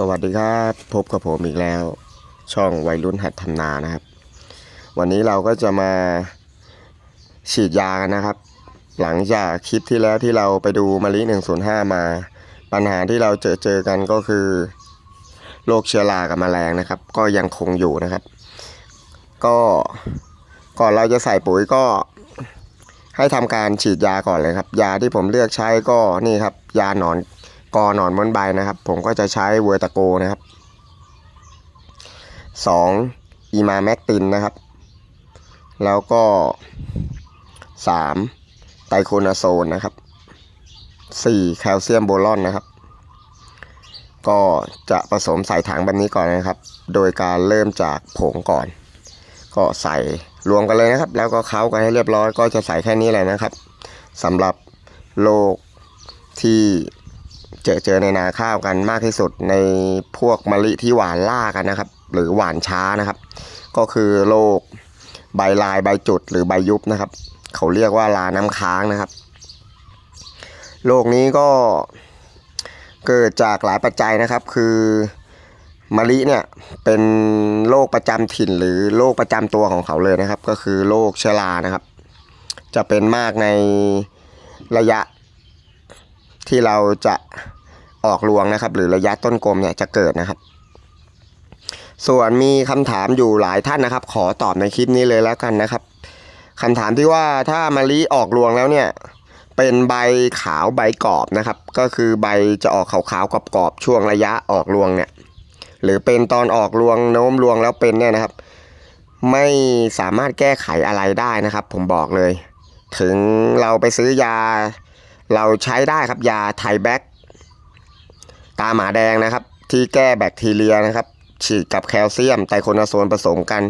สวัสดีครับพบกับผมอีกแล้ว ช่องวัยรุ่นหัดทำนานะครับ วันนี้เราก็จะมาฉีดยากันนะครับ หลังจากคลิปที่แล้วที่เราไปดูมะลิ105 มา ปัญหาที่เราเจอเจอกันก็คือโรคเชื้อรากับแมลงนะครับ ก็ยังคงอยู่นะครับ ก็ก่อนเราจะใส่ปุ๋ยก็ให้ทำการฉีดยาก่อนเลยครับ ยาที่ผมเลือกใช้ก็นี่ครับ ยาหนอน กอหนอนม้วนใบนะครับ ผมก็จะใช้เวอร์ตาโกนะครับสองอีมาแมกตินนะครับ แล้วก็สามไตรโคนาโซนนะครับสี่แคลเซียมโบรอนนะครับ ก็จะผสมใส่ถังแบบนี้ก่อนนะครับ โดยการเริ่มจากผงก่อน ก็ใส่รวมกันเลยนะครับ แล้วก็เค้ากันให้เรียบร้อยก็จะใส่แค่นี้เลยนะครับสำหรับโรคที่ เจอเจอในนาข้าวกันมากที่สุดในพวกมะลิที่หวานล่ากันนะครับ หรือหวานช้านะครับ ก็คือโรคใบลายใบจุดหรือใบยุบนะครับ เขาเรียกว่าลาน้ำค้างนะครับโรคนี้ก็เกิดจากหลายปัจจัยนะครับ คือมะลิเนี่ยเป็นโรคประจำถิ่นหรือโรคประจำตัวของเขาเลยนะครับ ก็คือโรคเชื้อรานะครับ จะเป็นมากในระยะที่เราจะ ออกรวงนะครับ หรือระยะต้นกลมเนี่ยจะเกิดนะครับ ส่วนมีคำถามอยู่หลายท่านนะครับ ขอตอบในคลิปนี้เลยแล้วกันนะครับคำถามที่ว่าถ้ามะลิออกรวงแล้วเนี่ยเป็นใบขาวใบกรอบนะครับ ก็คือใบจะออกขาวๆกรอบๆช่วงระยะออกรวงเนี่ยหรือเป็นตอนออกรวงโน้มรวงแล้วเป็นเนี่ยนะครับ ไม่สามารถแก้ไขอะไรได้นะครับ ผมบอกเลย ถึงเราไปซื้อยา เราใช้ได้ครับยาไทแบ็ก ตาหมาแดงนะครับ ที่แก้แบคทีเรียนะครับ ฉีดกับแคลเซียมไตรโคนาโซนผสมกัน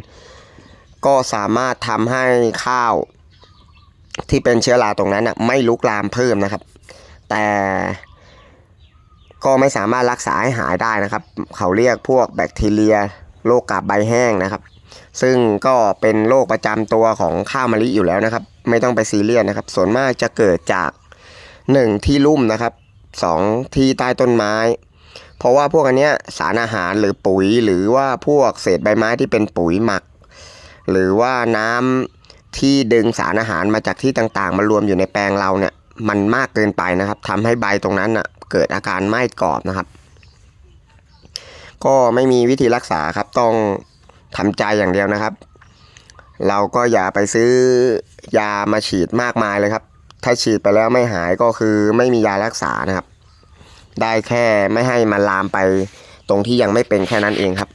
ก็สามารถทำให้ข้าวที่เป็นเชื้อราตรงนั้นนะไม่ลุกลามเพิ่มนะครับ แต่ก็ไม่สามารถรักษาให้หายได้นะครับ เขาเรียกพวกแบคทีเรียโรคกาบใบแห้งนะครับ ซึ่งก็เป็นโรคประจำตัวของข้าวมะลิอยู่แล้วนะครับ ไม่ต้องไปซีเรียสนะครับ ส่วนมากจะเกิดจากหนึ่งที่ลุ่มนะครับ สองที่ใต้ต้นไม้ เพราะว่าพวกอันเนี้ยสารอาหารหรือปุ๋ยหรือว่าพวกเศษใบไม้ที่เป็นปุ๋ยหมัก หรือว่าน้ำที่ดึงสารอาหารมาจากที่ต่างๆ มารวมอยู่ในแปลงเราเนี่ยมันมากเกินไปนะครับทำให้ใบตรงนั้นน่ะเกิดอาการไหม้กรอบนะครับ ก็ไม่มีวิธีรักษาครับต้องทำใจอย่างเดียวนะครับ เราก็อย่าไปซื้อยามาฉีดมากมายเลยครับ ถ้าฉีดไปแล้วไม่หายก็คือไม่มียารักษานะครับ ได้แค่ไม่ให้มันลามไปตรงที่ยังไม่เป็นแค่นั้นเองครับ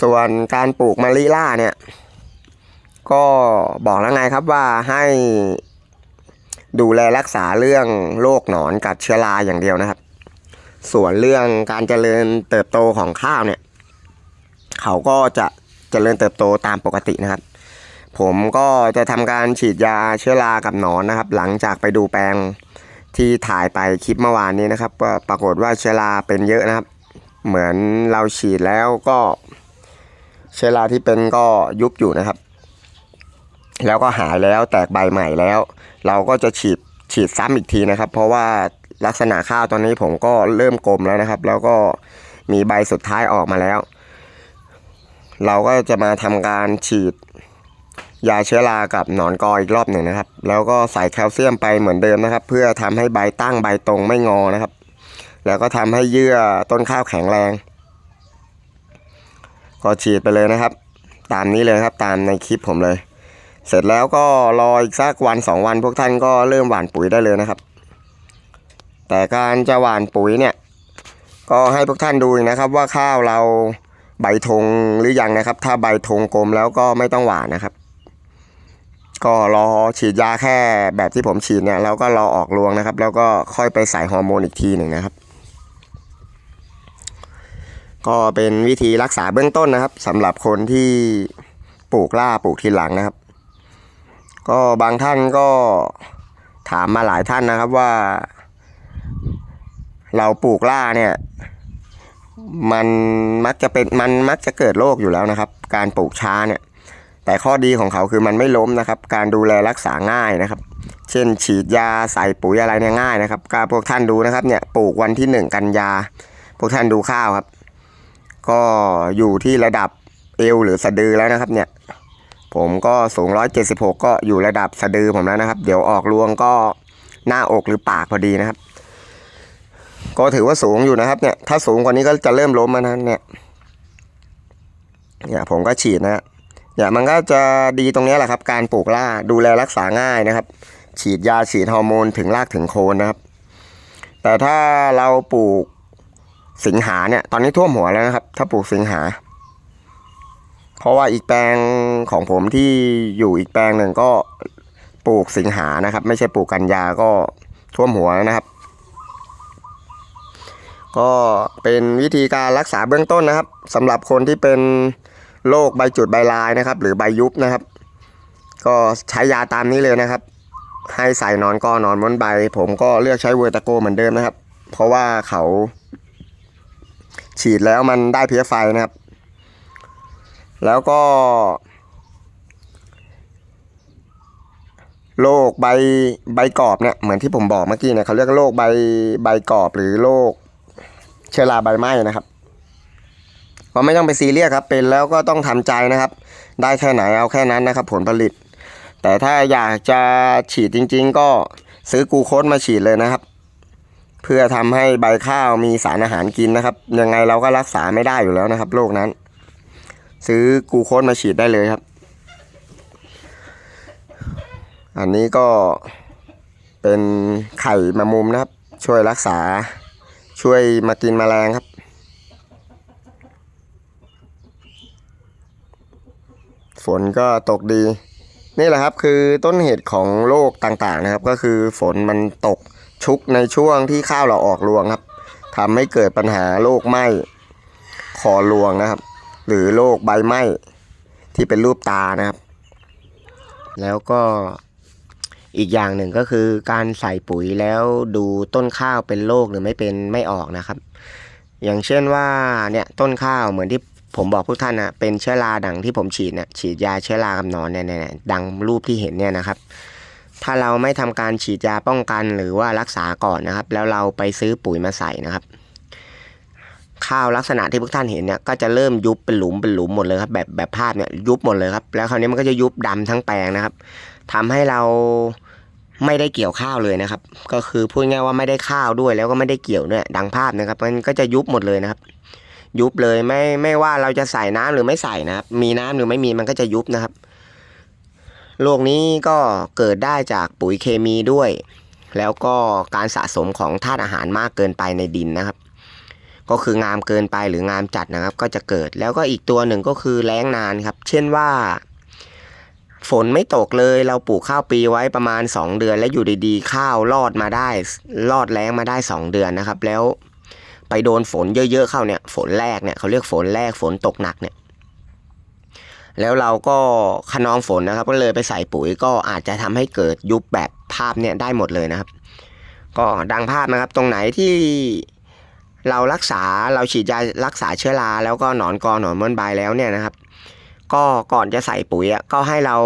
ส่วนการปลูกมะลิล่าเนี่ย ก็บอกแล้วไงครับว่าให้ดูแลรักษาเรื่องโรคหนอนกัดเชื้อราอย่างเดียวนะครับ ส่วนเรื่องการเจริญเติบโตของข้าวเนี่ย เขาก็จะเจริญเติบโตตามปกตินะครับ ผมก็จะทำการฉีดยาเชื้อรากับหนอนนะครับ หลังจากไปดูแปลงที่ถ่ายไปคลิปเมื่อวานนี้นะครับก็ปรากฏว่าเชื้อราเป็นเยอะนะครับ เหมือนเราฉีดแล้วก็เชื้อราที่เป็นก็ยุบอยู่นะครับ แล้วก็หายแล้วแตกใบใหม่แล้ว เราก็จะฉีดฉีดซ้ำอีกทีนะครับ เพราะว่าลักษณะข้าวตอนนี้ผมก็เริ่มกลมแล้วนะครับ แล้วก็มีใบสุดท้ายออกมาแล้ว เราก็จะมาทำการฉีด ยาเชื้อรากับหนอนกออีกรอบหนึ่งนะครับ แล้วก็ใส่แคลเซียมไปเหมือนเดิมนะครับ เพื่อทำให้ใบตั้งใบตรงไม่งอนะครับ แล้วก็ทำให้เยื่อต้นข้าวแข็งแรง ก็ฉีดไปเลยนะครับ ตามนี้เลยครับตามในคลิปผมเลย เสร็จแล้วก็รออีกสักวันสองวันพวกท่านก็เริ่มหว่านปุ๋ยได้เลยนะครับ แต่การจะหว่านปุ๋ยเนี่ย ก็ให้พวกท่านดูนะครับว่าข้าวเราใบธงหรือยังนะครับ ถ้าใบธงกลมแล้วก็ไม่ต้องหว่านนะครับ ก็รอฉีดยาแค่แบบที่ผมฉีดเนี่ยเราก็รอออกรวงนะครับ แล้วก็ค่อยไปใส่ฮอร์โมนอีกทีหนึ่งนะครับ ก็เป็นวิธีรักษาเบื้องต้นนะครับสำหรับคนที่ปลูกล่าปลูกทีหลังนะครับ ก็บางท่านก็ถามมาหลายท่านนะครับว่า เราปลูกล่าเนี่ยมันมักจะเป็นมันมักจะเกิดโรคอยู่แล้วนะครับ การปลูกช้าเนี่ย แต่ข้อดีของเขาคือมันไม่ล้มนะครับ การดูแลรักษาง่ายนะครับ เช่นฉีดยาใส่ปุ๋ยอะไรเนี่ยง่ายนะครับก็พวกท่านดูนะครับเนี่ยปลูกวันที่หนึ่งกันยา พวกท่านดูข้าวครับ ก็อยู่ที่ระดับเอวหรือสะดือแล้วนะครับเนี่ยผมก็สูง 176 ก็อยู่ระดับสะดือผมแล้วนะครับ เดี๋ยวออกรวงก็หน้าอกหรือปากพอดีนะครับ ก็ถือว่าสูงอยู่นะครับเนี่ยถ้าสูงกว่านี้ก็จะเริ่มล้มแล้วนะเนี่ยเนี่ยผมก็ฉีดนะฮะ เนี่ยมันก็จะดีตรงนี้แหละครับ การปลูกล่าดูแลรักษาง่ายนะครับ ฉีดยาฉีดฮอร์โมนถึงรากถึงโคนนะครับ แต่ถ้าเราปลูกสิงหาเนี่ย ตอนนี้ท่วมหัวแล้วนะครับ ถ้าปลูกสิงหา เพราะว่าอีกแปลงของผมที่อยู่อีกแปลงหนึ่งก็ปลูกสิงหานะครับ ไม่ใช่ปลูกกันยาก็ท่วมหัวนะครับ ก็เป็นวิธีการรักษาเบื้องต้นนะครับสำหรับคนที่เป็น โรคใบจุดใบลายนะครับ หรือใบยุบนะครับ ก็ใช้ยาตามนี้เลยนะครับ ให้ใส่นอนก้อนอนม้วนใบ ผมก็เลือกใช้เวอร์ตาโกเหมือนเดิมนะครับ เพราะว่าเขา ฉีดแล้วมันได้เพี้ยไฟนะครับ แล้วก็โรคใบใบกรอบเนี่ยเหมือนที่ผมบอกเมื่อกี้เนี่ยเขาเรียกโรคใบใบกรอบหรือโรคเชื้อราใบไหม้นะครับ ก็ไม่ต้องไปซีเรียสครับ เป็นแล้วก็ต้องทำใจนะครับ ได้แค่ไหนเอาแค่นั้นนะครับ ผลผลิต แต่ถ้าอยากจะฉีดจริง ๆ ก็ซื้อกูโคสมาฉีดเลยนะครับ เพื่อทำให้ใบข้าวมีสารอาหารกินนะครับ ยังไงเราก็รักษาไม่ได้อยู่แล้วนะครับโรคนั้น ซื้อกูโคสมาฉีดได้เลยครับ อันนี้ก็เป็นไข่มงมุมนะครับ ช่วยรักษาช่วยมากินแมลงครับ ฝนก็ตกดี นี่แหละครับคือต้นเหตุของโรคต่างๆนะครับ ก็คือฝนมันตกชุกในช่วงที่ข้าวเราออกรวงครับทำให้เกิดปัญหาโรคไหม้คอรวงนะครับ หรือโรคใบไหม้ที่เป็นรูปตานะครับ แล้วก็อีกอย่างหนึ่งก็คือการใส่ปุ๋ยแล้วดูต้นข้าวเป็นโรคหรือไม่เป็นไม่ออกนะครับ อย่างเช่นว่าเนี่ยต้นข้าวเหมือนที่ ผมบอกพวกท่านนะเป็นเชื้อราดังที่ผมฉีดนี่ยฉีดยาเชื้อรากับนอนเนี่ยเนี่ยดังรูปที่เห็นเนี่ยนะครับ ถ้าเราไม่ทำการฉีดยาป้องกันหรือว่ารักษาก่อนนะครับ แล้วเราไปซื้อปุ๋ยมาใส่นะครับ ข้าวลักษณะที่พวกท่านเห็นเนี่ยก็จะเริ่มยุบเป็นหลุมเป็นหลุมหมดเลยครับ แบบแบบภาพเนี่ยยุบหมดเลยครับ แล้วคราวนี้มันก็จะยุบดำทั้งแปลงนะครับทำให้เราไม่ได้เกี่ยวข้าวเลยนะครับ ก็คือพูดง่ายว่าไม่ได้ข้าวด้วยแล้วก็ไม่ได้เกี่ยวด้วยดังภาพนะครับ มันก็จะยุบหมดเลยนะครับ ยุบเลยไม่ไม่ว่าเราจะใส่น้ำหรือไม่ใส่นะครับ มีน้ำหรือไม่มีมันก็จะยุบนะครับโรคนี้ก็เกิดได้จากปุ๋ยเคมีด้วย แล้วก็การสะสมของธาตุอาหารมากเกินไปในดินนะครับ ก็คืองามเกินไปหรืองามจัดนะครับ ก็จะเกิดแล้วก็อีกตัวหนึ่งก็คือแล้งนานครับ เช่นว่า ฝนไม่ตกเลยเราปลูกข้าวปีไว้ประมาณ 2 เดือน แล้วอยู่ดีๆ ข้าวรอดมาได้รอดแล้งมาได้ 2 เดือนนะครับ แล้ว ไปโดนฝนเยอะๆเข้าเนี่ยฝนแรกเนี่ยเขาเรียกฝนแรกฝนตกหนักเนี่ยแล้วเราก็ขนองฝนนะครับ ก็เลยไปใส่ปุ๋ยก็อาจจะทำให้เกิดยุบแบบภาพเนี่ยได้หมดเลยนะครับ ก็ดังภาพนะครับตรงไหนที่เรารักษาเราฉีดยารักษาเชื้อราแล้วก็หนอนกอหนอนม้วนใบแล้วเนี่ยนะครับ ก็ก่อนจะใส่ปุ๋ยก็ให้เรา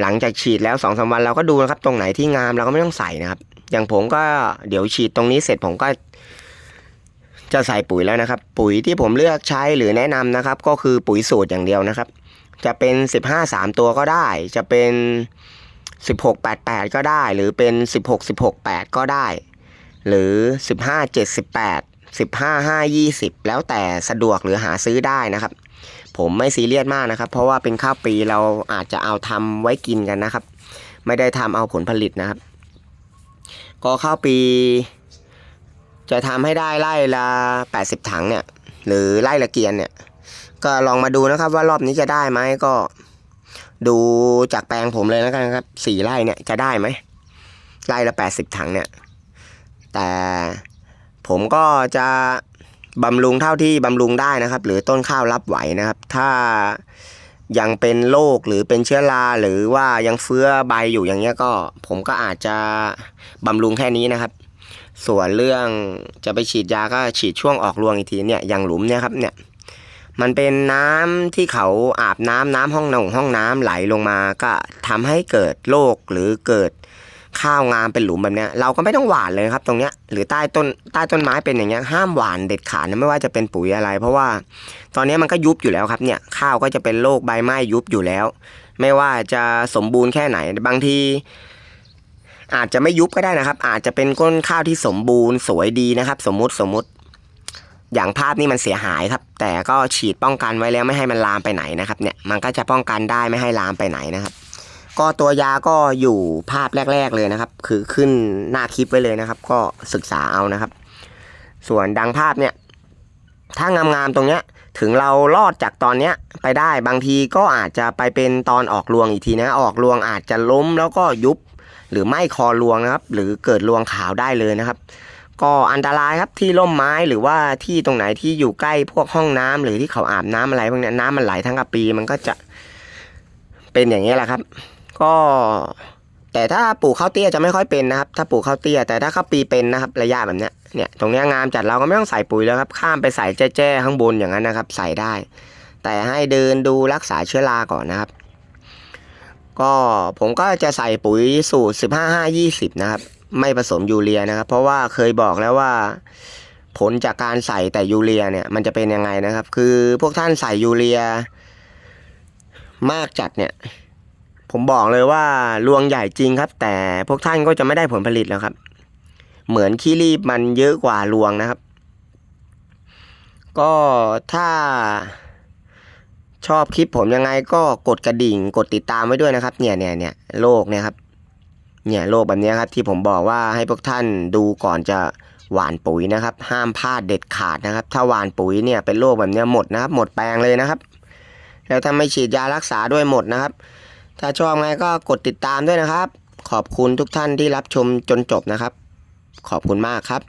หลังจากฉีดแล้วสองสามวันเราก็ดูนะครับ ตรงไหนที่งามเราก็ไม่ต้องใส่นะครับ อย่างผมก็เดี๋ยวฉีดตรงนี้เสร็จผมก็ จะใส่ปุ๋ยแล้วนะครับ ปุ๋ยที่ผมเลือกใช้หรือแนะนำนะครับ ก็คือปุ๋ยสูตรอย่างเดียวนะครับ จะเป็น 15 3 ตัวก็ได้ จะเป็น 16 8 8 ก็ได้ หรือเป็น 16 16 8 ก็ได้ หรือ 15 7 18 15 5 20 แล้วแต่สะดวกหรือหาซื้อได้นะครับ ผมไม่ซีเรียสมากนะครับ เพราะว่าเป็นข้าวปีเราอาจจะเอาทำไว้กินกันนะครับ ไม่ได้ทำเอาผลผลิตนะครับ ก็ข้าวปี จะทำให้ได้ไร่ละ80 ถังเนี่ย หรือไร่ละเกียนเนี่ย ก็ลองมาดูนะครับว่ารอบนี้จะได้ไหมก็ ดูจากแปลงผมเลยแล้วกันครับสี่ไร่เนี่ยจะได้ไหมไร่ละ 80 ถังเนี่ย แต่ผมก็จะบำรุงเท่าที่บำรุงได้นะครับ หรือต้นข้าวรับไหวนะครับ ถ้ายังเป็นโรคหรือเป็นเชื้อราหรือว่ายังเฟื้อใบอยู่อย่างเงี้ยก็ ผมก็อาจจะบำรุงแค่นี้นะครับ ส่วนเรื่องจะไปฉีดยาก็ฉีดช่วงออกรวงอีกทีเนี่ยอย่างหลุมเนี่ยครับเนี่ยมันเป็นน้ำที่เขาอาบน้ำน้ำห้องนงห้องน้ำไหลลงมาก็ทำให้เกิดโรคหรือเกิดข้าวงามเป็นหลุมแบบเนี้ยเราก็ไม่ต้องหวานเลยครับตรงเนี้ยหรือใต้ต้นใต้ต้นไม้เป็นอย่างเงี้ยห้ามหวานเด็ดขาดนะไม่ว่าจะเป็นปุ๋ยอะไร เพราะว่าตอนนี้มันก็ยุบอยู่แล้วครับเนี่ยข้าวก็จะเป็นโรคใบไม้ยุบอยู่แล้ว ไม่ว่าจะสมบูรณ์แค่ไหนบางที อาจจะไม่ยุบก็ได้นะครับ อาจจะเป็นก้นข้าวที่สมบูรณ์สวยดีนะครับ สมมุติสมมุติ อย่างภาพนี้มันเสียหายครับ แต่ก็ฉีดป้องกันไว้แล้วไม่ให้มันลามไปไหนนะครับ เนี่ยมันก็จะป้องกันได้ไม่ให้ลามไปไหนนะครับ ก็ตัวยาก็อยู่ภาพแรก ๆเลยนะครับ คือขึ้นหน้าคลิปไว้เลยนะครับ ก็ศึกษาเอานะครับ ส่วนดังภาพเนี่ย ถ้างามๆตรงเนี้ยถึงเรารอดจากตอนเนี้ยไปได้บางทีก็อาจจะไปเป็นตอนออกรวงอีกทีนะ ออกรวงอาจจะล้มแล้วก็ยุบ หรือไม่คอรวงนะครับ หรือเกิดรวงขาวได้เลยนะครับ ก็อันตรายครับที่ร่มไม้หรือว่าที่ตรงไหนที่อยู่ใกล้พวกห้องน้ำหรือที่เขาอาบน้ำอะไรพวกนี้น้ำมันไหลทั้งกระปีมันก็จะเป็นอย่างนี้แหละครับ ก็แต่ถ้าปลูกข้าวเตี้ยจะไม่ค่อยเป็นนะครับ ถ้าปลูกข้าวเตี้ย แต่ถ้าข้าวปีเป็นนะครับ ระยะแบบเนี้ยเนี่ยตรงเนี้ยงามจัดเราก็ไม่ต้องใส่ปุ๋ยแล้วครับ ข้ามไปใส่แจ้ๆข้างบนอย่างนั้นนะครับ ใส่ได้ แต่ให้เดินดูรักษาเชื้อราก่อนนะครับ ก็ผมก็จะใส่ปุ๋ยสูตร 15 5 20 นะครับ ไม่ผสมยูเรียนะครับ เพราะว่าเคยบอกแล้วว่า ผลจากการใส่แต่ยูเรียเนี่ย มันจะเป็นยังไงนะครับ คือพวกท่านใส่ยูเรีย มากจัดเนี่ย ผมบอกเลยว่ารวงใหญ่จริงครับ แต่พวกท่านก็จะไม่ได้ผลผลิตแล้วครับ เหมือนขี้รีบมันเยอะกว่ารวงนะครับ ก็ถ้า ชอบคลิปผมยังไงก็กดกระดิ่ง กดติดตามไว้ด้วยนะครับ เนี่ยเนี่ยเนี่ยโลกเนี่ยครับ เนี่ยโลกแบบนี้ครับที่ผมบอกว่าให้พวกท่านดูก่อนจะหว่านปุ๋ยนะครับ ห้ามพลาดเด็ดขาดนะครับ ถ้าหว่านปุ๋ยเนี่ยเป็นโรคแบบนี้หมดนะครับ หมดแปลงเลยนะครับ แล้วถ้าไม่ฉีดยารักษาด้วยหมดนะครับ ถ้าชอบไงก็กดติดตามด้วยนะครับ ขอบคุณทุกท่านที่รับชมจนจบนะครับ ขอบคุณมากครับ